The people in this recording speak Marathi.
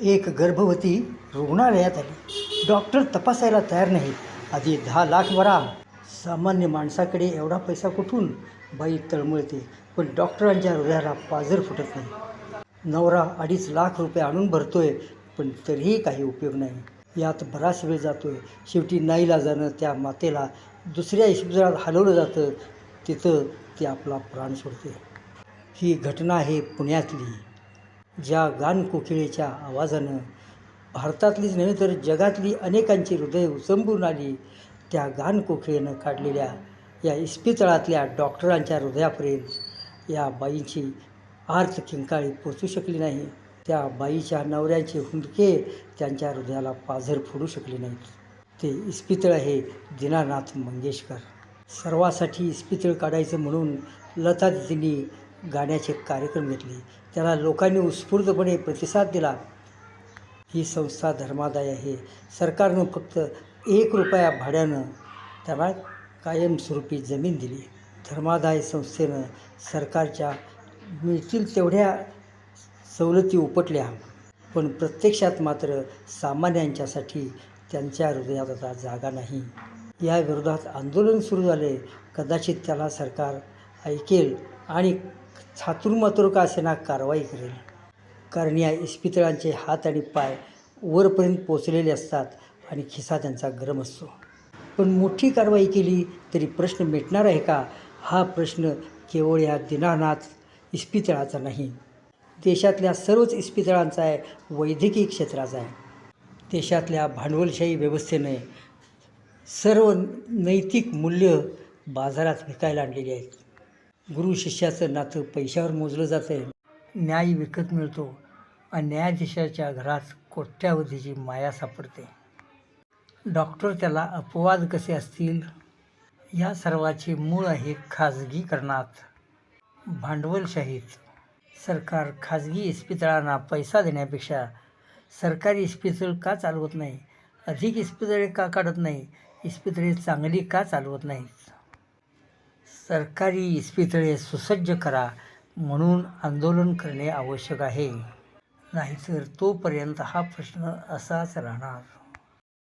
एक गर्भवती रुग्णालयात आली. डॉक्टर तपासायला तयार नाहीत आधी दहा लाख वरा. सामान्य माणसाकडे एवढा पैसा कुठून? बाई तळमळते पण डॉक्टरांच्या हृदयाला पाजर फुटत नाही. नवरा अडीच लाख रुपये आणून भरतोय पण तरीही काही उपयोग नाही. यात बराच वेळ जातोय. शेवटी नाईला जाणं त्या मातेला दुसऱ्या इस्पितळात हलवलं जातं. तिथं ती आपला प्राण सोडते. ही घटना आहे पुण्यातली. ज्या गानकोकिळेच्या आवाजानं भारतातलीच नव्हे तर जगातली अनेकांची हृदय उचंबून आली त्या गानकोकिळेनं काढलेल्या या इस्पितळातल्या डॉक्टरांच्या हृदयापर्यंत या बाईंची आर्त किंकाळी पोचू शकली नाही. त्या बाईच्या नवऱ्याचे हुंदके त्यांच्या हृदयाला पाझर फोडू शकले नाहीत. ते इस्पितळ आहे दीनानाथ मंगेशकर. सर्वासाठी इस्पितळ काढायचं म्हणून लता दिदींनी गाण्याचे कार्यक्रम घेतले. त्याला लोकांनी उत्स्फूर्तपणे प्रतिसाद दिला. ही संस्था धर्मादाय आहे. सरकारनं फक्त एक रुपया भाड्यानं त्याला कायमस्वरूपी जमीन दिली. धर्मादाय संस्थेनं सरकारच्या मिळतील तेवढ्या सवलती उपटल्या. पण प्रत्यक्षात मात्र सामान्यांच्यासाठी त्यांच्या हृदयात आता जागा नाही. या विरोधात आंदोलन सुरू झाले. कदाचित त्याला सरकार ऐकेल आणि छातुरमातुर का असेना कारवाई करेल. कारण या इस्पितळांचे हात आणि पाय वरपर्यंत पोचलेले असतात आणि खिसा त्यांचा गरम असतो. पण मोठी कारवाई केली तरी प्रश्न मिटणार आहे का? हा प्रश्न केवळ या दिनानाथ इस्पितळाचा नाही. देशातल्या सर्वच इस्पितळांचा आहे वैद्यकीय क्षेत्राचा आहे. देशातल्या भांडवलशाही व्यवस्थेने सर्व नैतिक मूल्य बाजारात विकायला आणलेली आहेत. गुरु शिष्याचं नातं पैशावर मोजलं जातं आहे न्याय विकत मिळतो. आणि न्यायाधीशाच्या घरात कोट्यावधीची माया सापडते. डॉक्टर त्याला अपवाद कसे असतील? या सर्वाचे मूळ आहे खाजगीकरणात. भांडवलशाहीत. सरकार खाजगी इस्पितळांना पैसा देण्यापेक्षा सरकारी इस्पितळ का चालवत नाही? अधिक इस्पितळे का काढत नाही? इस्पितळे चांगली का चालवत नाहीत? सरकारी इस्पितळे सुसज्ज करा म्हणून आंदोलन करणे आवश्यक आहे. नाहीतर तोपर्यंत हा प्रश्न असाच राहणार.